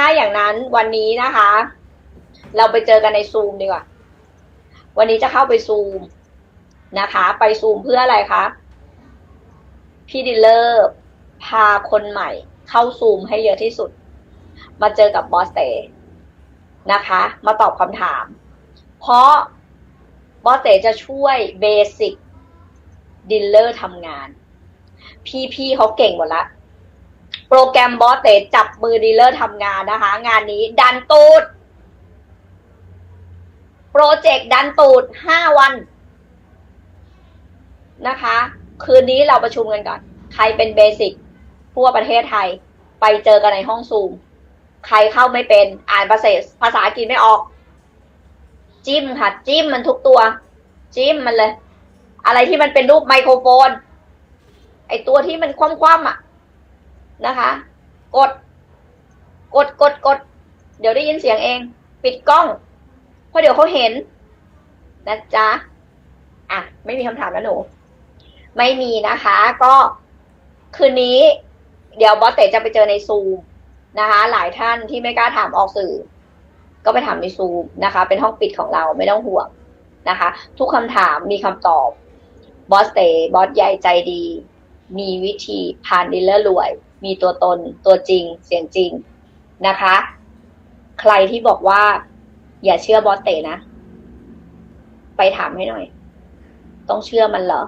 ถ้าอย่างนั้นวันนี้นะคะ เราไปเจอกันในซูมดีกว่า วันนี้จะเข้าไปซูมนะคะ ไปซูมเพื่ออะไรคะพี่ดีลเลอร์พาคนใหม่ เข้าซูมให้เยอะที่สุด มาเจอกับบอสเตนะคะ มาตอบคำถาม เพราะบอสเตจะช่วยเบสิกดีลเลอร์ทำงาน พี่ๆเขาเก่งหมดละ โปรแกรมบอสเตจับมือดีลเลอร์ทำงานนะคะ งานนี้ดันตูด โปรเจกต์ดันตูดห้าวันนะคะ คืนนี้เราประชุมกันก่อน ใครเป็นเบสิกทั่วประเทศไทย ไปเจอกันในห้องซูม ใครเข้าไม่เป็นอ่านภาษาภาษาอังกฤษไม่ออก จิ้มค่ะจิ้มมันทุกตัว จิ้มมันเลย อะไรที่มันเป็นรูปไมโครโฟน ไอตัวที่มันคว่ำๆอะ นะคะ กด กดกดกด เดี๋ยวได้ยินเสียงเอง ปิดกล้อง เพราะเดี๋ยวเขาเห็นนะจ๊ะอะ ไม่มีคำถามแล้วหนู ไม่มีนะคะ ก็คืนนี้ เดี๋ยวบอสเตจะไปเจอในซูมนะคะ หลายท่านที่ไม่กล้าถามออกสื่อ ก็ไปถามในซูมนะคะ เป็นห้องปิดของเราไม่ต้องห่วงนะคะ ทุกคำถามมีคำตอบบอสเตบอสใหญ่ใจดี มีวิธีผ่านดีลเลอร์รวย มีตัวตนตัวจริง เสียงจริงนะคะ ใครที่บอกว่า อย่าเชื่อบอสเตนะ ไปถามให้หน่อย ต้องเชื่อมันเหรอ